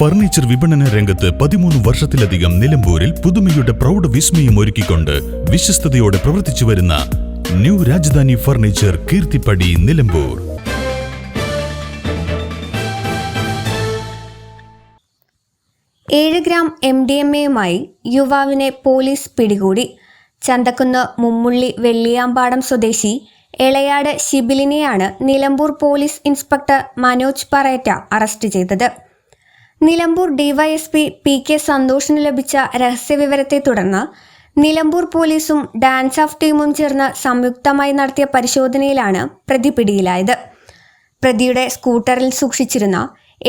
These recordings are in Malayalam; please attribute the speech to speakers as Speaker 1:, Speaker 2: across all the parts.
Speaker 1: ഫർണിച്ചർ വിപണന രംഗത്ത് പതിമൂന്ന് വർഷത്തിലധികം നിലമ്പൂരിൽ പുതുമയുടെ പ്രൗഢ വിസ്മയം ഒരുക്കിക്കൊണ്ട് വിശ്വസ്തയോടെ പ്രവർത്തിച്ചു വരുന്ന ന്യൂ രാജധാനി ഫർണിച്ചർ കീർത്തിപ്പടി നിലമ്പൂർ.
Speaker 2: ഏഴ് ഗ്രാം എം ഡി എം എയുമായി യുവാവിനെ പോലീസ് പിടികൂടി. ചന്തക്കുന്ന് മുമ്മുള്ളി വെള്ളിയാമ്പാടം സ്വദേശി Elayad ശിബിലിനെയാണ് Nilambur police inspector Manoj Parayatta arrest ചെയ്തത്. നിലമ്പൂർ ഡിവൈഎസ്പി പി കെ സന്തോഷിന് ലഭിച്ച രഹസ്യവിവരത്തെ തുടർന്ന് നിലമ്പൂർ പോലീസും ഡാൻസ് ഓഫ് ടീമും ചേർന്ന് സംയുക്തമായി നടത്തിയ പരിശോധനയിലാണ് പ്രതി പിടിയിലായത്. പ്രതിയുടെ സ്കൂട്ടറിൽ സൂക്ഷിച്ചിരുന്ന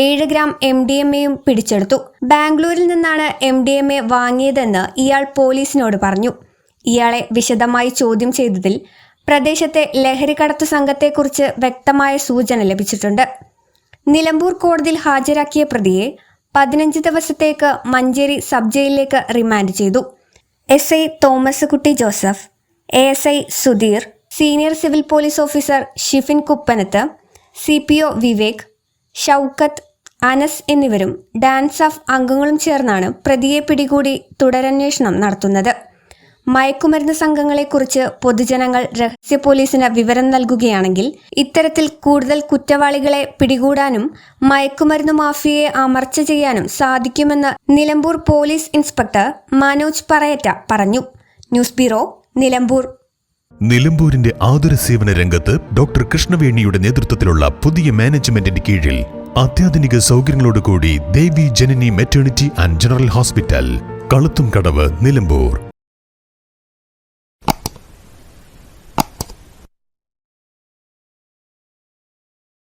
Speaker 2: ഏഴ് ഗ്രാം എം ഡി എം എയും പിടിച്ചെടുത്തു. ബാംഗ്ലൂരിൽ നിന്നാണ് എം ഡി എം എ വാങ്ങിയതെന്ന് ഇയാൾ പോലീസിനോട് പറഞ്ഞു. ഇയാളെ വിശദമായി ചോദ്യം ചെയ്തതിൽ പ്രദേശത്തെ ലഹരി ലഹരിക്കടത്തു സംഘത്തെക്കുറിച്ച് വ്യക്തമായ സൂചന ലഭിച്ചിട്ടുണ്ട്. നിലമ്പൂർ കോടതിയിൽ ഹാജരാക്കിയ പ്രതിയെ പതിനഞ്ച് ദിവസത്തേക്ക് മഞ്ചേരി സബ് ജയിലിലേക്ക് റിമാൻഡ് ചെയ്തു. S I Thomas Kutty Joseph A S I Sudheer senior civil police officer Shifin Kuppanath C P O Vivek Shoukath Anas എന്നിവരും ഡാൻസ് ഓഫ് അംഗങ്ങളും ചേർന്നാണ് പ്രതിയെ പിടികൂടി തുടരന്വേഷണം നടത്തുന്നത്. മയക്കുമരുന്ന് സംഘങ്ങളെക്കുറിച്ച് പൊതുജനങ്ങൾ രഹസ്യ പോലീസിന് വിവരം നൽകുകയാണെങ്കിൽ ഇത്തരത്തിൽ കൂടുതൽ കുറ്റവാളികളെ പിടികൂടാനും മയക്കുമരുന്ന് മാഫിയയെ അമർച്ച ചെയ്യാനും സാധിക്കുമെന്ന് നിലമ്പൂർ പോലീസ് ഇൻസ്പെക്ടർ മനോജ് പറയറ്റ പറഞ്ഞു. News bureau Nilambur.
Speaker 1: നിലമ്പൂരിന്റെ ആതുര സേവന രംഗത്ത് ഡോക്ടർ കൃഷ്ണവേണിയുടെ നേതൃത്വത്തിലുള്ള പുതിയ മാനേജ്മെന്റിന്റെ കീഴിൽ അത്യാധുനിക സൗകര്യങ്ങളോടുകൂടി Devi Janani maternity and general hospital Kaluthum Kadavu Nilambur.